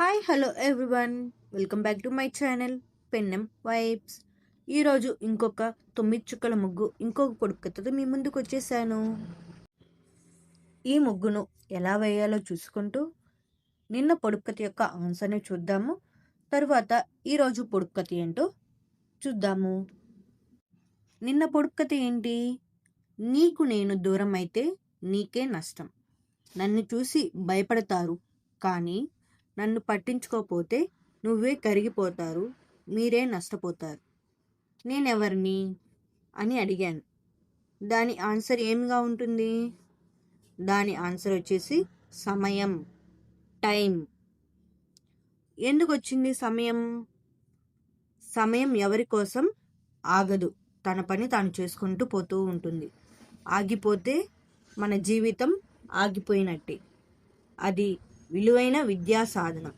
Hi hello everyone welcome back to my channel Pennem vibes ఈరోజు ఇంకొక తొమ్మిది చుక్కల ముగ్గు ఇంకొక పొడుపు కథతో మీ ముందుకు వచ్చేసాను. ఈ ముగ్గును ఎలా వేయాలో చూసుకుంటూ నిన్న పొడుపు కథ యొక్క ఆన్సర్ని చూద్దాము. తర్వాత ఈరోజు పొడుపు కథ ఏంటో చూద్దాము. నిన్న పొడుపు కథ ఏంటి? నీకు నేను దూరం అయితే నీకే నష్టం. నన్ను చూసి భయపడతారు. కానీ నన్ను పట్టించుకోకపోతే నువ్వే కరిగిపోతారు మీరే నష్టపోతారు. నేనెవరిని? అని అడిగాను. దాని ఆన్సర్ ఏమిగా ఉంటుంది? దాని ఆన్సర్ వచ్చేసి సమయం టైం. ఎందుకు వచ్చింది సమయం? సమయం ఎవరి కోసం? ఆగదు. తన పని తాను చేసుకుంటూ పోతూ ఉంటుంది. ఆగిపోతే మన జీవితం ఆగిపోయినట్టే. అది విలువైన విద్యా సాధనం.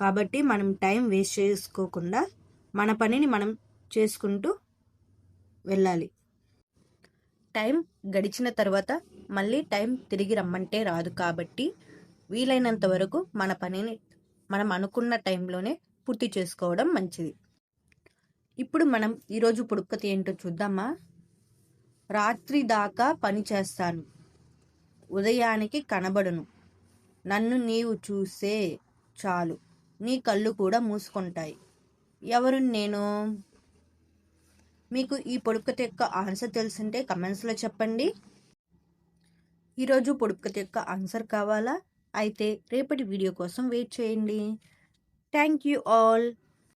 కాబట్టి మనం టైం వేస్ట్ చేసుకోకుండా మన పనిని మనం చేసుకుంటూ వెళ్ళాలి. టైం గడిచిన తర్వాత మళ్ళీ టైం తిరిగి రమ్మంటే రాదు కాబట్టి వీలైనంత వరకు మన పనిని మనం అనుకున్న టైంలోనే పూర్తి చేసుకోవడం మంచిది. ఇప్పుడు మనం ఈరోజు పొడుక్కతి ఏంటో చూద్దామా? రాత్రి దాకా పని చేస్తాను. ఉదయానికి కనబడును. నన్ను నీవు చూసే చాలు. నీ కళ్ళు కూడా మూసుకుంటాయి. ఎవరు నేను? మీకు ఈ పొడుపుకథ యొక్క ఆన్సర్ తెలుసుంటే కమెంట్స్లో చెప్పండి. ఈరోజు పొడుపుకథ యొక్క ఆన్సర్ కావాలా? అయితే రేపటి వీడియో కోసం వెయిట్ చేయండి. Thank you all.